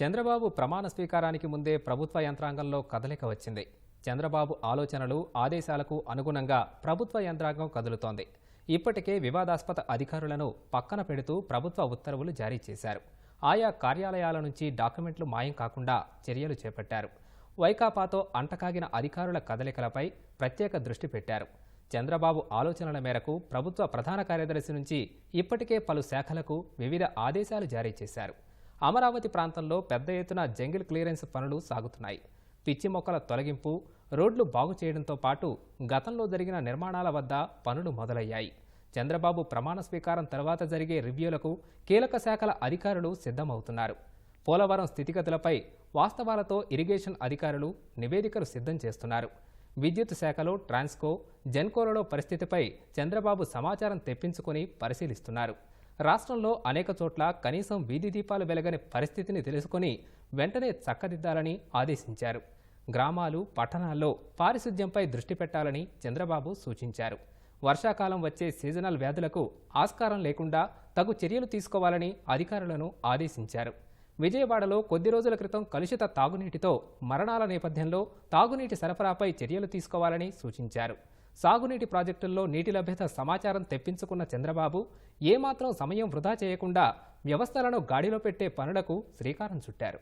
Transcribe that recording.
చంద్రబాబు ప్రమాణ స్వీకారానికి ముందే ప్రభుత్వ యంత్రాంగంలో కదలిక వచ్చింది. చంద్రబాబు ఆలోచనలు ఆదేశాలకు అనుగుణంగా ప్రభుత్వ యంత్రాంగం కదులుతోంది. ఇప్పటికే వివాదాస్పద అధికారులను పక్కన పెడుతూ ప్రభుత్వ ఉత్తర్వులు జారీ చేశారు. ఆయా కార్యాలయాల నుంచి డాక్యుమెంట్లు మాయం కాకుండా చర్యలు చేపట్టారు. వైకాపాతో అంటకాగిన అధికారుల కదలికలపై ప్రత్యేక దృష్టి పెట్టారు. చంద్రబాబు ఆలోచనల మేరకు ప్రభుత్వ ప్రధాన కార్యదర్శి నుంచి ఇప్పటికే పలు శాఖలకు వివిధ ఆదేశాలు జారీ చేశారు. అమరావతి ప్రాంతంలో పెద్ద ఎత్తున జంగిల్ క్లియరెన్స్ పనులు సాగుతున్నాయి. పిచ్చి మొక్కల తొలగింపు రోడ్లు బాగు చేయడంతో పాటు గతంలో జరిగిన నిర్మాణాల వద్ద పనులు మొదలయ్యాయి. చంద్రబాబు ప్రమాణ స్వీకారం తర్వాత జరిగే రివ్యూలకు కీలక శాఖల అధికారులు సిద్ధమవుతున్నారు. పోలవరం స్థితిగతులపై వాస్తవాలతో ఇరిగేషన్ అధికారులు నివేదికలు సిద్ధం చేస్తున్నారు. విద్యుత్ శాఖలో ట్రాన్స్కో జెన్కోలలో పరిస్థితిపై చంద్రబాబు సమాచారం తెప్పించుకొని పరిశీలిస్తున్నారు. రాష్ట్రంలో అనేక చోట్ల కనీసం వీధి దీపాలు వెలగని పరిస్థితిని తెలుసుకొని వెంటనే చక్కదిద్దాలని ఆదేశించారు. గ్రామాలు పట్టణాల్లో పారిశుద్ధ్యంపై దృష్టి పెట్టాలని చంద్రబాబు సూచించారు. వర్షాకాలం వచ్చే సీజనల్ వ్యాధులకు ఆస్కారం లేకుండా తగు చర్యలు తీసుకోవాలని అధికారులను ఆదేశించారు. విజయవాడలో కొద్ది రోజుల క్రితం కలుషిత తాగునీటితో మరణాల నేపథ్యంలో తాగునీటి సరఫరాపై చర్యలు తీసుకోవాలని సూచించారు. సాగునీటి ప్రాజెక్టుల్లో నీటి లభ్యత సమాచారం తెప్పించుకున్న చంద్రబాబు ఏమాత్రం సమయం వృధా చేయకుండా వ్యవస్థలను గాడిలో పెట్టే పనులకు శ్రీకారం చుట్టారు.